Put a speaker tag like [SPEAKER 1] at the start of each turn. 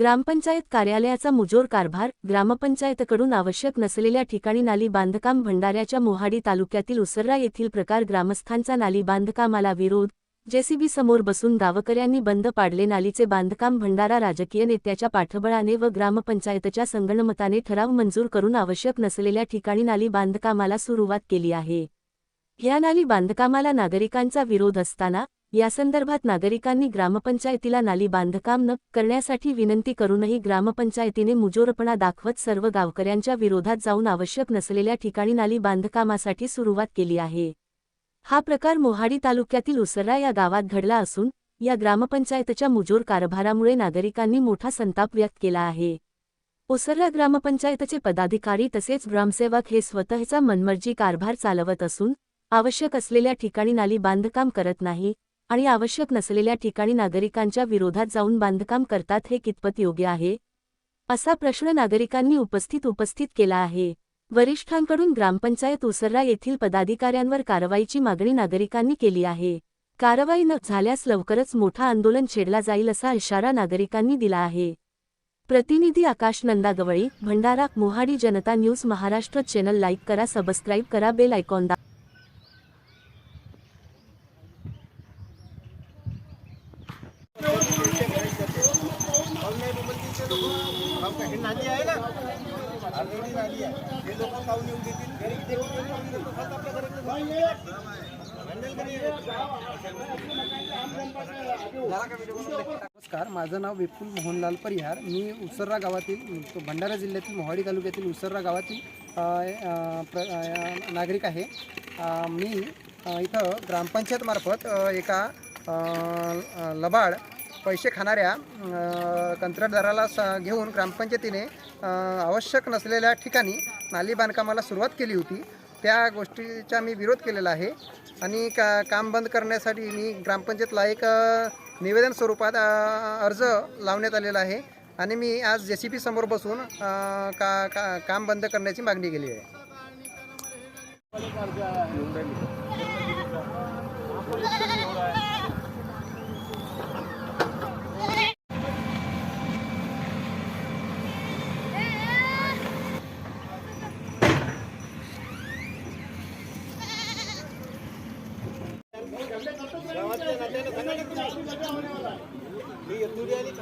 [SPEAKER 1] ग्रामपंचायत कार्यालयाचा मुजोर कारभार ग्रामपंचायतकडून आवश्यक नसलेल्या ठिकाणी नाली बांधकाम भंडाऱ्याच्या मोहाडी तालुक्यातील उसर्रा येथील प्रकार ग्रामस्थांचा नाली बांधकामाला विरोध जेसीबी समोर बसून गावकऱ्यांनी बंद पाडले नालीचे बांधकाम भंडारा राजकीय नेत्याच्या पाठबळाने व ग्रामपंचायतच्या संगणमताने ठराव मंजूर करून आवश्यक नसलेल्या ठिकाणी नाली बांधकामाला सुरुवात केली आहे. ह्या नाली बांधकामाला नागरिकांचा विरोध असताना यासंदर्भात नागरिकांनी ग्रामपंचायतीला नाली बांधकाम न करण्यासाठी विनंती करूनही ग्रामपंचायतीने मुजोरपणा दाखवत सर्व गावकऱ्यांच्या विरोधात जाऊन आवश्यक नसलेल्या ठिकाणी नाली बांधकामासाठी सुरुवात केली आहे. हा प्रकार मोहाडी तालुक्यातील उसरा या गावात घडला असून या ग्रामपंचायतच्या मुजोर कारभारामुळे नागरिकांनी मोठा संताप व्यक्त केला आहे. ओसरला ग्रामपंचायतचे पदाधिकारी तसेच ग्रामसेवक हे स्वतःचा मनमर्जी कारभार चालवत असून आवश्यक असलेल्या ठिकाणी नाली बांधकाम करत नाही आणि आवश्यक नसलेल्या ठिकाणी नागरिकांच्या विरोधात जाऊन बांधकाम करतात हे कितपत योग्य आहे? असा प्रश्न नागरिकांनी उपस्थित उपस्थित केला आहे. वरिष्ठांकडून ग्रामपंचायत उसर्रा येथील पदाधिकाऱ्यांवर कारवाईची मागणी नागरिकांनी केली आहे. कारवाई न झाल्यास लवकरच मोठा आंदोलन छेडला जाईल असा इशारा नागरिकांनी दिला आहे. प्रतिनिधी Akash Nandagawali Bhandara Mohadi Janata news Maharashtra channel like करा सबस्क्राईब करा बेल आयकॉन
[SPEAKER 2] हे नाली आहे ना? ऑलरेडी नाली आहे. लोक पाहून देतील. घरी
[SPEAKER 3] नमस्कार माझं नाव विपुल मोहनलाल परिहार. मी उसर्रा गावातील भंडारा जिल्ह्यातील मोहाडी तालुक्यातील उसर्रा गावातील प्र नागरिक आहे. मी इथं ग्रामपंचायतमार्फत एका लबाड पैसे खाणाऱ्या कंत्राटदाराला स घेऊन ग्रामपंचायतीने आवश्यक नसलेल्या ठिकाणी नाली बांधकामाला सुरुवात केली होती. त्या गोष्टीचा मी विरोध केलेला आहे आणि का काम बंद करण्यासाठी मी ग्रामपंचायतला एक निवेदन स्वरूपात अर्ज लावण्यात आलेला आहे आणि मी आज जे सी पी समोर बसून का का काम बंद करण्याची मागणी केली
[SPEAKER 2] आहे.